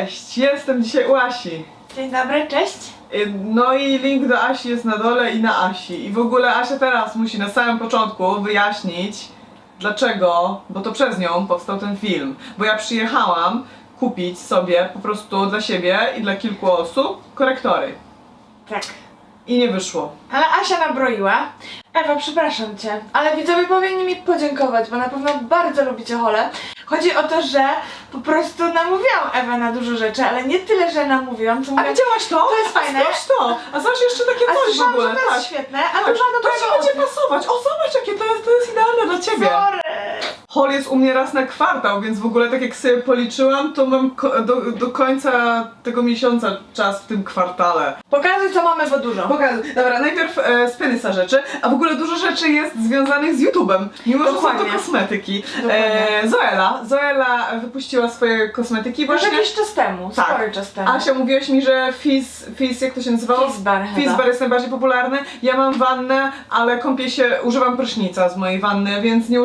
Cześć, jestem dzisiaj u Asi. Dzień dobry, cześć. Y, No i link do Asi jest na dole i na Asi. I w ogóle Asia teraz musi na samym początku wyjaśnić, dlaczego, bo to przez nią powstał ten film. Bo ja przyjechałam kupić sobie po prostu dla siebie i dla kilku osób korektory. Tak. I nie wyszło. Ale Asia nabroiła. Ewa, przepraszam cię, ale widzowie powinni mi podziękować, bo na pewno bardzo lubicie Hole. Chodzi o to, że po prostu namówiłam Ewę na dużo rzeczy, ale nie tyle, że namówiłam, co A mówię, widziałaś to? To jest A fajne. Zobacz to! A zobacz jeszcze takie a coś słyszałam, że to tak. jest świetne, a Tak, dużo to ci dobrego będzie o tym. pasować. O, zobacz, jakie to jest, to jest idealne dla ciebie. Sorry. Hol jest u mnie raz na kwartał, więc w ogóle tak jak sobie policzyłam, to mam do, do końca tego miesiąca czas w tym kwartale. Pokażę, co mamy, bo dużo. Pokaż, dobra, najpierw e, z Penysa rzeczy, a w ogóle dużo rzeczy jest związanych z YouTube'em, mimo że są to kosmetyki. E, Zoela, Zoela wypuściła swoje kosmetyki Już właśnie. jakiś czas temu, Tak. spory czas temu. Asia, mówiłaś mi, że Fizz, Fizz jak to się nazywało? Fizzbar. Fizzbar jest najbardziej popularny. Ja mam wannę, ale kąpię się, używam prysznica z mojej wanny, więc nie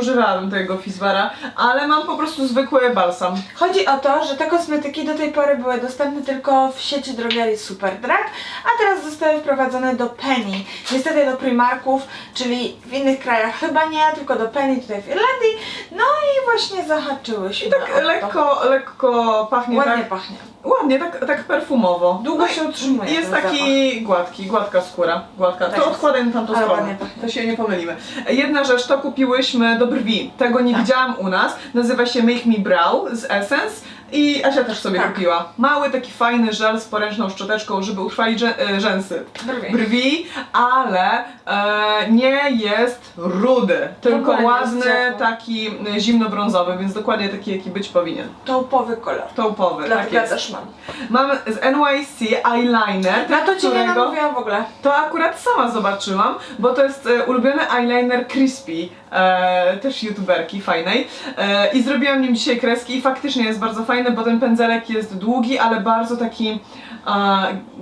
tego Fizzbara, ale mam po prostu zwykły balsam. Chodzi o to, że te kosmetyki do tej pory były dostępne tylko w sieci drogerii Superdrug, a teraz zostały wprowadzone do Penny. Niestety do Primarków, czyli w innych krajach chyba nie, tylko do Penny tutaj w Irlandii. No i właśnie zahaczyłyśmy. I tak lekko, lekko pachnie, Ładnie tak, pachnie. Ładnie, tak, tak perfumowo. Długo No się utrzymuje. Jest ten taki gładki, gładka skóra, gładka. Tak to odkładaj na tamtą Ale stronę, pachnie. to się nie pomylimy. Jedna rzecz, to kupiłyśmy do brwi, tego nie Tak. widziałam u nas, nazywa się Make Me Brow z Essence i Asia też sobie Tak. kupiła. Mały taki fajny żel z poręczną szczoteczką, żeby utrwalić rzę- e, rzęsy. Brwi. Brwi, ale e, nie jest rudy, tylko ogóle nie jest ładny, ciepły. taki e, zimnobrązowy, więc dokładnie taki jaki być powinien. Taupowy kolor. Taupowy, tak Dlatego ja jest. też mam. Mam z NYC eyeliner, Na to cię nie którego namówiłam w ogóle. to akurat sama zobaczyłam, bo to jest e, ulubiony eyeliner Crispy, e, też youtuberki fajnej e, i zrobiłam nim dzisiaj kreski i faktycznie jest bardzo fajny, bo ten pędzelek jest długi, ale bardzo taki e,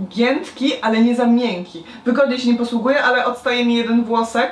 giętki, ale nie za miękki. Wygodnie się nim posługuję, ale odstaje mi jeden włosek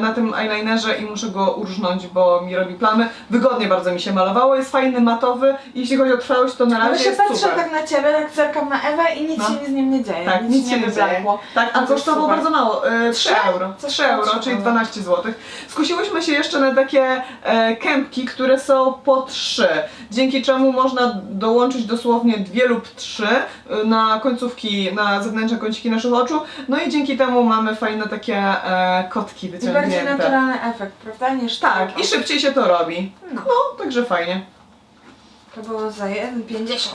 na tym eyelinerze i muszę go urżnąć, bo mi robi plamy. Wygodnie bardzo mi się malowało, jest fajny, matowy. Jeśli chodzi o trwałość, to na Ale razie się jest patrzę super. tak na ciebie, tak zerkam na Ewę i nic No. się z nim nie dzieje. Tak, nic się nie wyblakło. Tak, a to kosztowało super. bardzo mało, e, 3 Trzy? euro. Coś 3 euro, czyli 12 zł. Skusiłyśmy się jeszcze na takie e, kępki, które są po 3, dzięki czemu można dołączyć dosłownie dwie lub trzy e, na końcówki, na zewnętrzne kąciki naszych oczu, no i dzięki temu mamy fajne takie e, kotki I bardziej wyciągnięte. naturalny efekt, prawda? Niż Tak, i szybciej się to robi. No. No, także fajnie. To było za 1,50.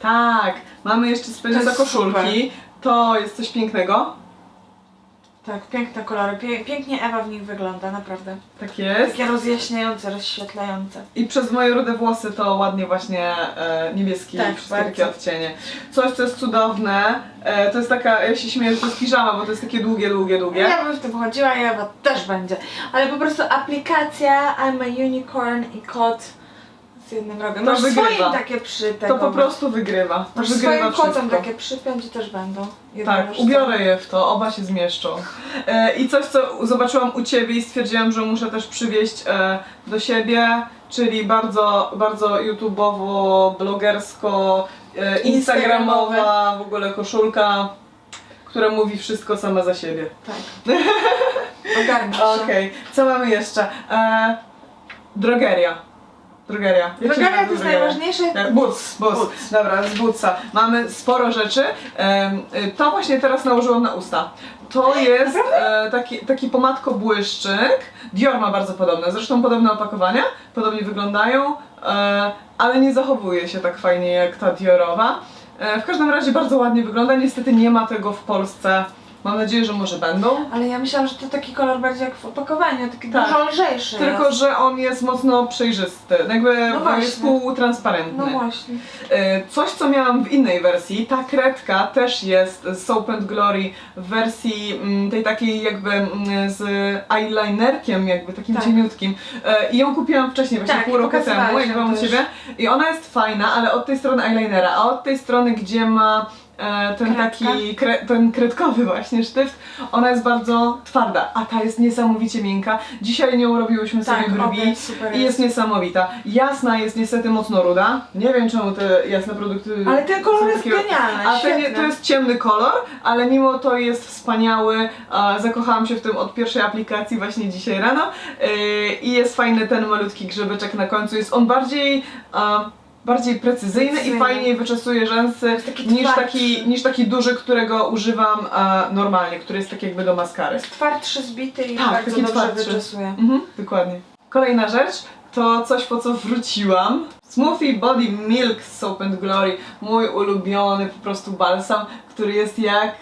Tak, mamy jeszcze spędzone jest koszulki. To jest coś pięknego. Tak, piękne kolory. Pie pięknie Ewa w nich wygląda, naprawdę. Tak jest. Takie rozjaśniające, rozświetlające. I przez moje rude włosy to ładnie właśnie e, niebieski Tak, wszystkie takie bardzo. odcienie. Coś, co jest cudowne, e, to jest taka, ja się śmieję, że to jest piżama, bo to jest takie długie, długie, długie. Ja bym w tym chodziła i Ewa też będzie. Ale po prostu aplikacja I'm a unicorn i kot z jednym rogiem. To Masz wygrywa. swoim takie przy To po prostu wygrywa. To Masz wygrywa swoim wszystko. kotom takie przypiąć i też będą. Tak, Jednorożce. ubiorę je w to, oba się zmieszczą. E, I coś, co zobaczyłam u Ciebie i stwierdziłam, że muszę też przywieźć e, do siebie, czyli bardzo, bardzo YouTubeowo, blogersko, e, instagramowa w ogóle koszulka, która mówi wszystko sama za siebie. Tak. Ogarnij się. Okej, co mamy jeszcze? E, drogeria. Drogeria. Drogeria to jest najważniejsze. Boots, boots. Boots. Dobra, z Bootsa. Mamy sporo rzeczy. Em, y, To właśnie teraz nałożyłam na usta. To jest e, taki, taki pomadko błyszczyk. Dior ma bardzo podobne, zresztą podobne opakowania, podobnie wyglądają, e, ale nie zachowuje się tak fajnie jak ta Diorowa. E, w każdym razie bardzo ładnie wygląda, niestety nie ma tego w Polsce. Mam nadzieję, że może będą. Ale ja myślałam, że to taki kolor bardziej jak w opakowaniu, taki Tak. dużo lżejszy Tylko, jest. że on jest mocno przejrzysty, jakby No właśnie. jest półtransparentny. No właśnie. E, Coś, co miałam w innej wersji, ta kredka też jest z Soap and Glory w wersji mm, tej takiej jakby mm, z eyelinerkiem, jakby takim Tak. cieniutkim. E, I ją kupiłam wcześniej, właśnie Tak, pół roku pokazywałaś temu, jak byłam u też. Ciebie. I ona jest fajna, ale od tej strony eyelinera, a od tej strony, gdzie ma e, ten Kredka? taki, kre, ten kredkowy właśnie sztyft, ona jest bardzo twarda, a ta jest niesamowicie miękka. Dzisiaj nią robiłyśmy sobie Tak, brwi obie super i jest niesamowita. Jasna jest niestety mocno ruda. Nie wiem czemu te jasne produkty Ale ten kolor są jest genialny, A ten, świetny. to jest ciemny kolor, ale mimo to jest wspaniały. Zakochałam się w tym od pierwszej aplikacji właśnie dzisiaj rano e, i jest fajny ten malutki grzebeczek na końcu. Jest on bardziej e, bardziej precyzyjny, i fajniej wyczesuje rzęsy taki niż twardszy. taki, niż taki duży, którego używam e, normalnie, który jest taki jakby do maskary. Jest twardszy, zbity i Tak, bardzo taki dobrze twardszy. wyczesuje. Mhm, dokładnie. Kolejna rzecz to coś, po co wróciłam. Smoothie Body Milk Soap and Glory. Mój ulubiony po prostu balsam, który jest jak.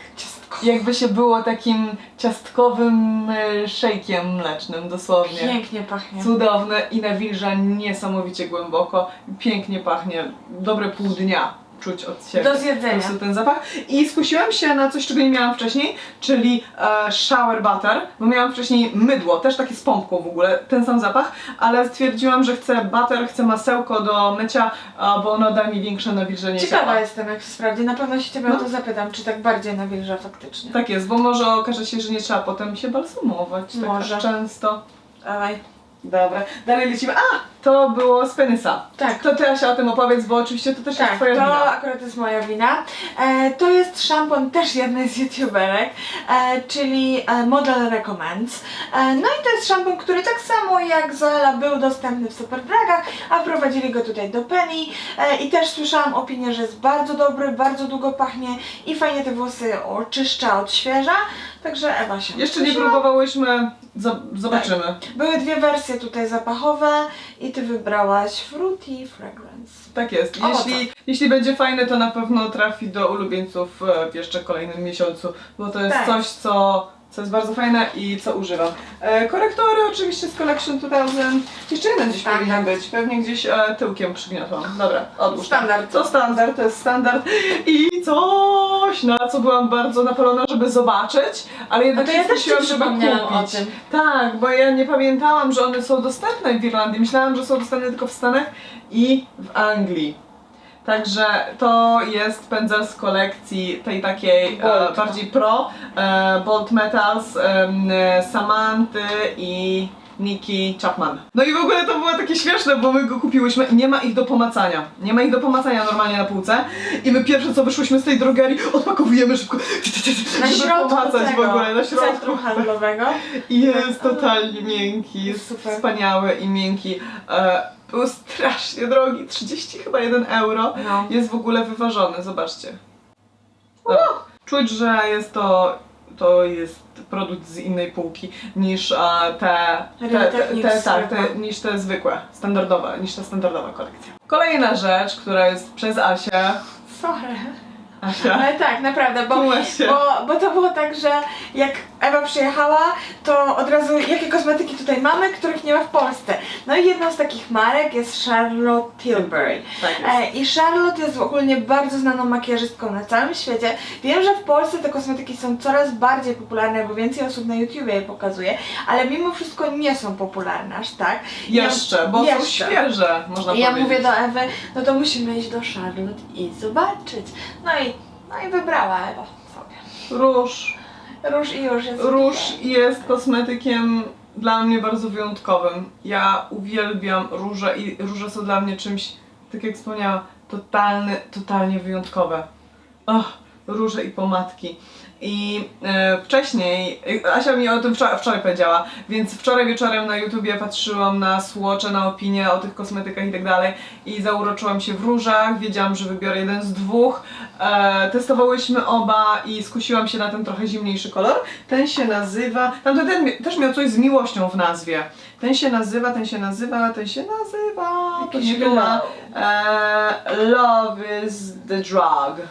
Jakby się było takim ciastkowym e, szejkiem mlecznym, dosłownie. Pięknie pachnie. Cudowny i nawilża niesamowicie głęboko. Pięknie pachnie. Dobre pół dnia czuć od siebie. Do Po zjedzenia. prostu ten zapach. I skusiłam się na coś, czego nie miałam wcześniej, czyli e, shower butter, bo miałam wcześniej mydło, też takie z pompką w ogóle, ten sam zapach, ale stwierdziłam, że chcę butter, chcę masełko do mycia, a, bo ono da mi większe nawilżenie Ciekawa ciała. jestem, jak się sprawdzi. Na pewno się Ciebie No. o to zapytam, czy tak bardziej nawilża faktycznie. Tak jest, bo może okaże się, że nie trzeba potem się balsamować tak Może. często. Dawaj. Dobra, dalej lecimy. A! To było z penisa. Tak. To ty Asia o tym opowiedz, bo oczywiście to też jest Tak, twoja to wina. akurat jest moja wina. E, to jest szampon też jednej z youtuberek, e, czyli e, Model Recommends. E, no i to jest szampon, który tak samo jak Zoela był dostępny w Superdragach, a wprowadzili go tutaj do Penny. E, I też słyszałam opinię, że jest bardzo dobry, bardzo długo pachnie i fajnie te włosy oczyszcza, odświeża. Także Ewa się Jeszcze nie próbowałyśmy, Zo- zobaczymy. Były dwie wersje tutaj zapachowe i ty wybrałaś Fruity Fragrance. Tak jest. O, Jeśli, jeśli będzie fajne, to na pewno trafi do ulubieńców e, w jeszcze kolejnym miesiącu, bo to jest Tak. coś, co, co jest bardzo fajne i co używam. E, korektory oczywiście z Collection 2000. Jeszcze jeden gdzieś Standard. powinien być. Pewnie gdzieś e, tyłkiem przygniotłam. Dobra, odłóż. to. Standard. To standard, to jest standard. I coś, na co byłam bardzo napalona, żeby zobaczyć, ale A jednak to się ja też ci skusiłam, żeby przypomniałam o kupić. tym. Tak, bo ja nie pamiętałam, że one są dostępne w Irlandii. Myślałam, że są dostępne tylko w Stanach i w Anglii. Także to jest pędzel z kolekcji tej takiej e, Bold. bardziej pro, e, Bold Metals, e, Samanty i Nikki Chapman. No i w ogóle to było takie śmieszne, bo my go kupiłyśmy i nie ma ich do pomacania. Nie ma ich do pomacania normalnie na półce. I my pierwsze co wyszłyśmy z tej drogerii, odpakowujemy szybko, Na żeby środku pomacać tego w ogóle, na środku. centrum handlowego. I jest totalnie miękki, jest Super. wspaniały i miękki. E, był strasznie drogi, 30 chyba 1 euro. No. Jest w ogóle wyważony, zobaczcie. Dobra. Czuć, że jest to, to jest produkt z innej półki niż te, te, te, te, tak, te, zwykłe. niż te zwykłe, standardowe, niż ta standardowa kolekcja. Kolejna rzecz, która jest przez Asię. Sorry. Asia, Ale tak, naprawdę, bo, bo, bo to było tak, że jak Ewa przyjechała, to od razu jakie kosmetyki tutaj mamy, których nie ma w Polsce. No i jedną z takich marek jest Charlotte Tilbury. tak jest. E, I Charlotte jest ogólnie bardzo znaną makijażystką na całym świecie. Wiem, że w Polsce te kosmetyki są coraz bardziej popularne, bo więcej osób na YouTubie je pokazuje, ale mimo wszystko nie są popularne aż tak. Ja- Jeszcze, bo są jeszcze. świeże, można I ja powiedzieć. mówię do Ewy, no to musimy iść do Charlotte i zobaczyć. No i, no i wybrała Ewa sobie. Róż. Róż i już jest. Róż jest kosmetykiem dla mnie bardzo wyjątkowym. Ja uwielbiam róże i róże są dla mnie czymś, tak jak wspomniałam, totalny, totalnie wyjątkowe. Och, róże i pomadki. I e, wcześniej, Asia mi o tym wczoraj, wczoraj powiedziała, więc wczoraj wieczorem na YouTubie patrzyłam na słocze, na opinie o tych kosmetykach i tak dalej i zauroczyłam się w różach, wiedziałam, że wybiorę jeden z dwóch. E, testowałyśmy oba i skusiłam się na ten trochę zimniejszy kolor. Ten się nazywa, tamten ten też miał coś z miłością w nazwie. Ten się nazywa, ten się nazywa, ten się nazywa, to tu ma. E, love is the drug.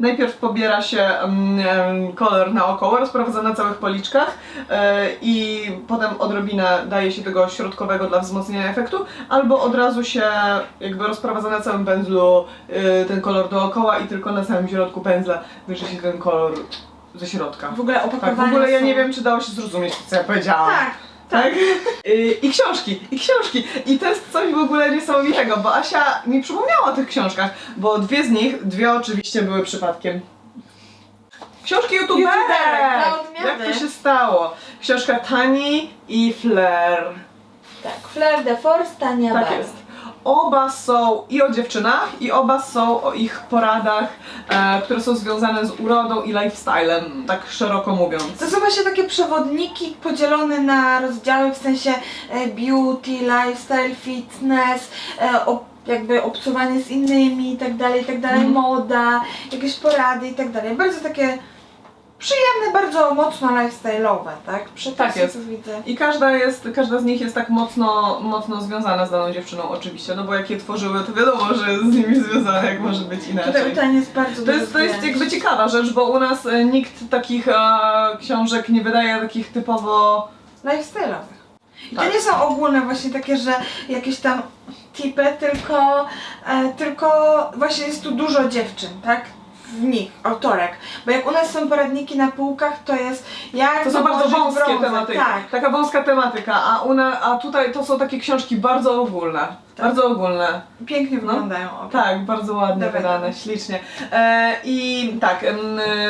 Najpierw pobiera się mm, kolor naokoło, rozprowadza na całych policzkach e, i potem odrobinę daje się tego środkowego dla wzmocnienia efektu, albo od razu się jakby rozprowadza na całym pędzlu e, ten kolor dookoła i tylko na samym środku pędzla bierze się ten kolor ze środka. W ogóle Tak, opakowania w ogóle ja są... nie wiem, czy dało się zrozumieć, co ja powiedziałam. Tak, Tak? Y, I książki, i książki. I to jest coś w ogóle niesamowitego, bo Asia mi przypomniała o tych książkach, bo dwie z nich, dwie oczywiście były przypadkiem. Książki youtuberek! YouTuberek, na odmiany. Jak to się stało? Książka Tani i Flair. Tak, Fleur de Force, Tania Tak Bar. jest. Oba są i o dziewczynach, i oba są o ich poradach, e, które są związane z urodą i lifestylem, tak szeroko mówiąc. To są właśnie takie przewodniki podzielone na rozdziały w sensie e, beauty, lifestyle, fitness, e, jakby obcowanie z innymi i tak dalej, i tak dalej, Mhm. moda, jakieś porady i tak dalej. Bardzo takie przyjemne, bardzo mocno lifestyle'owe, tak? Przepisy, Tak jest. co widzę. I każda, jest, każda z nich jest tak mocno, mocno związana z daną dziewczyną oczywiście, no bo jak je tworzyły, to wiadomo, że jest z nimi związana, jak może być Tutaj inaczej. pytanie jest bardzo To dużo jest, to jest jakby ciekawa rzecz, bo u nas e, nikt takich e, książek nie wydaje takich typowo... lifestyle'owych. I Tak. to nie są ogólne właśnie takie, że jakieś tam tipy, tylko, e, tylko właśnie jest tu dużo dziewczyn, tak? W nich, autorek. Bo jak u nas są poradniki na półkach, to jest jak To są bardzo wąskie tematyki, Tak. taka wąska tematyka, a, una, a tutaj to są takie książki bardzo ogólne. Tak. Bardzo ogólne. Pięknie No. wyglądają. o. Tak, bardzo ładnie Dawaj, wydane, dawaj. ślicznie. E, I tak,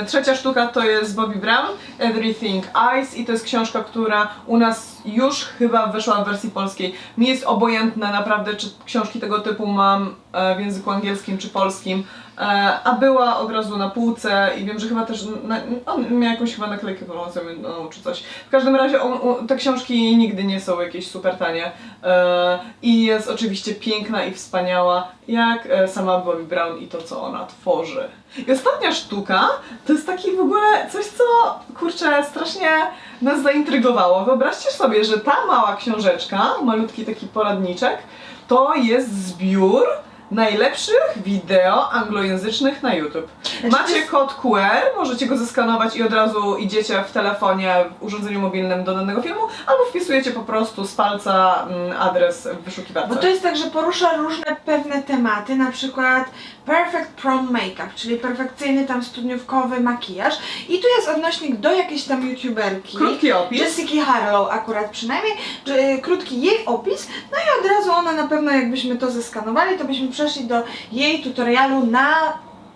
trzecia sztuka to jest Bobby Brown, Everything Ice i to jest książka, która u nas już chyba wyszła w wersji polskiej. Mi jest obojętne naprawdę, czy książki tego typu mam e, w języku angielskim czy polskim, e, a była od razu na półce i wiem, że chyba też, na, on miał jakąś chyba naklejkę promocyjną czy coś. W każdym razie on, on, te książki nigdy nie są jakieś super tanie e, i jest oczywiście piękna i wspaniała, jak e, sama Bobby Brown i to, co ona tworzy. I ostatnia sztuka to jest taki w ogóle coś, co kurczę, strasznie nas zaintrygowało. Wyobraźcie sobie, że ta mała książeczka, malutki taki poradniczek, to jest zbiór najlepszych wideo anglojęzycznych na YouTube. Znaczy, Macie kod QR, możecie go zeskanować i od razu idziecie w telefonie, w urządzeniu mobilnym do danego filmu, albo wpisujecie po prostu z palca mm, adres w wyszukiwarce. Bo to jest tak, że porusza różne pewne tematy, na przykład Perfect Prom Makeup, czyli perfekcyjny tam studniówkowy makijaż. I tu jest odnośnik do jakiejś tam youtuberki. Krótki opis. Jessica Harlow akurat przynajmniej, że, y, krótki jej opis, no i od razu ona na pewno jakbyśmy to zeskanowali, to byśmy przeszli do jej tutorialu na,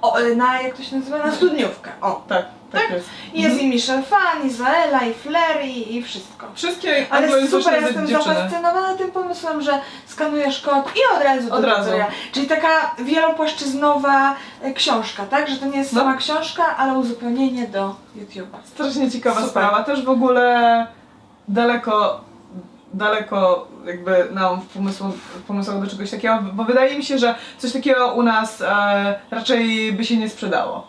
o, y, na jak to się nazywa, na studniówkę. O. Tak, tak, Tak? jest. I jest i Michelle Fan, i Zoela, i Flair, i, i wszystko. Wszystkie Ale anglojęzyczne super, jestem dziewczyny. zafascynowana tym pomysłem, że skanujesz kod i od razu do Od razu. tutoriala. Czyli taka wielopłaszczyznowa e, książka, tak? Że to nie jest No. sama książka, ale uzupełnienie do YouTube'a. Strasznie ciekawa Super. sprawa. Też w ogóle daleko, daleko jakby nam w pomysłu, w pomysłach do czegoś takiego, bo wydaje mi się, że coś takiego u nas e, raczej by się nie sprzedało.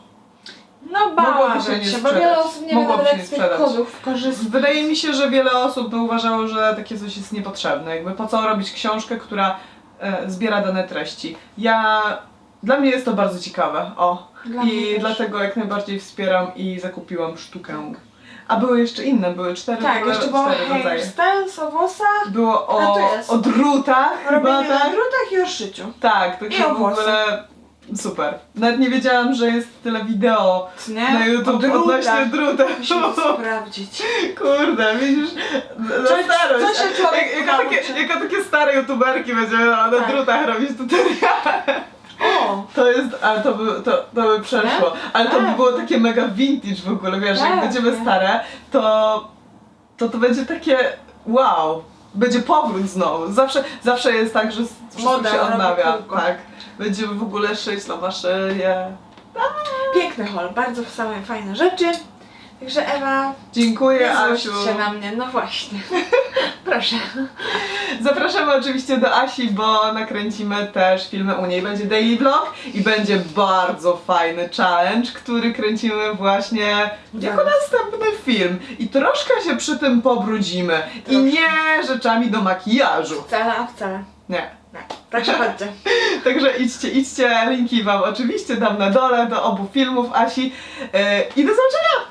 No bałabym się nie się, bo sprzedać. wiele osób nie Mogłoby się nie z tych sprzedać. kodów. Wydaje mi się, że wiele osób by uważało, że takie coś jest niepotrzebne. Jakby po co robić książkę, która e, zbiera dane treści. Ja... Dla mnie jest to bardzo ciekawe. O. Dla mnie I też. dlatego jak najbardziej wspieram i zakupiłam sztukę. A były jeszcze inne, były cztery, Tak, były jeszcze było cztery rodzaje. hairstyles o włosach, Było A o, tu jest. o drutach chyba, robienie na tak? drutach i o szyciu. Tak, także I o w ogóle super. Nawet nie wiedziałam, że jest tyle wideo nie? na YouTube drutach. odnośnie druta. Musimy to sprawdzić. Kurde, widzisz, na Co- starość. co się człowiek jak, jako, takie, jako takie stare youtuberki będziemy na, na Tak. drutach robić tutoriale. To jest, ale to by, to, to by przeszło. Ale to by Tak. było takie mega vintage w ogóle, wiesz, jak Tak, będziemy stare, to, to to będzie takie wow. Będzie powrót znowu. Zawsze, zawsze jest tak, że wszystko Moda się robi odnawia. kółko. Tak. Będziemy w ogóle szyć na maszynie. Piękny hol, bardzo same fajne rzeczy. Także Ewa, Dziękuję nie złość Asiu. się na mnie, no właśnie. Proszę. Zapraszamy oczywiście do Asi, bo nakręcimy też filmy u niej. Będzie daily vlog i będzie bardzo fajny challenge, który kręcimy właśnie jako następny film. I troszkę się przy tym pobrudzimy. I Troszkę. nie rzeczami do makijażu. Wcale, a wcale. Nie. Nie. Także chodźcie. Także idźcie, idźcie, linki wam oczywiście dam na dole do obu filmów Asi. Yy, I do zobaczenia!